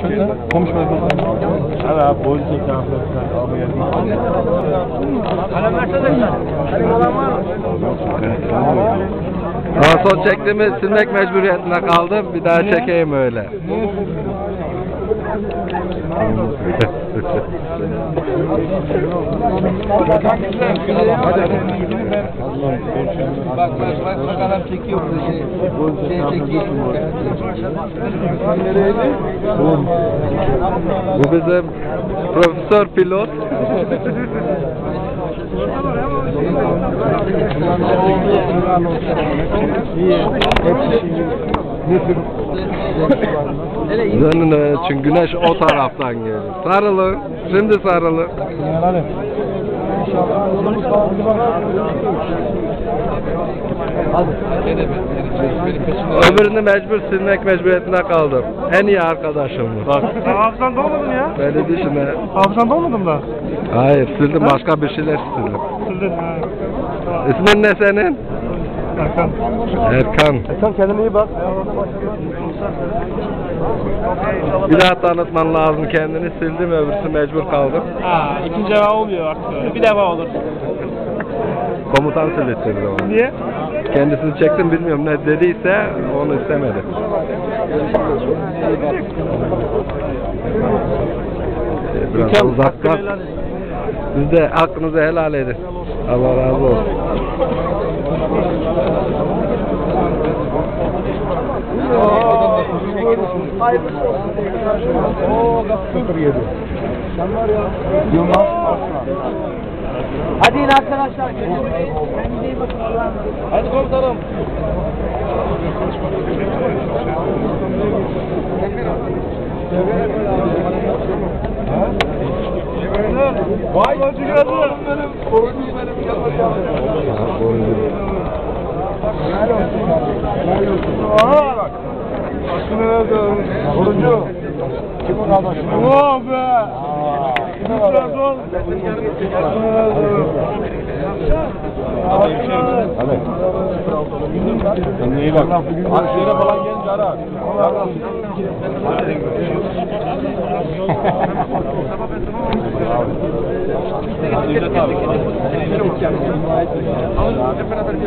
Şöyle konuşma. Hala etrafında almaya Kalem versene Kalem? Ama son çektiğimi silmek mecburiyetinde kaldım. Bir daha çekeyim öyle. Bak bak bak bak adam çekiyor burada şey. Şey çekiyor. Bu bizim profesör pilot. Dönün öyle çünkü güneş o taraftan geliyor. Sarılın. Şimdi sarılın. Öbürünü mecbur silmek mecburiyetinde kaldım. En iyi arkadaşım bu. Bak. Sen hafızan dolmadın ya. Beni düşüne. Hafızan dolmadın da. Hayır sildim başka bir şeyler sildim. Sildin. İsmin ne senin? Erkan. Erkan. Erkan kendine iyi bak. Bir daha tanıtman lazım kendini sildim öbürsü mecbur kaldım. Ha, ikinci defa olmuyor artık. Bir defa olur. Komutan sildirtti onu. Niye? Kendisini çektim bilmiyorum ne dediyse onu istemedi. Ee, Biraz uzaktan. Siz de hakkınızı helal edin. Allah razı olsun. Hadi in arkadaşlar. Hadi komutanım. Vay bacı geldi. Benim koruncu benim Aha bak. Aşkını nerede? Koruncu. Kim o kardeşim? Oh be. Biraz ol. Aşkını nerede? Hadi. Kendine iyi bak. Akşehir'e falan gelince ara. Hep beraber bir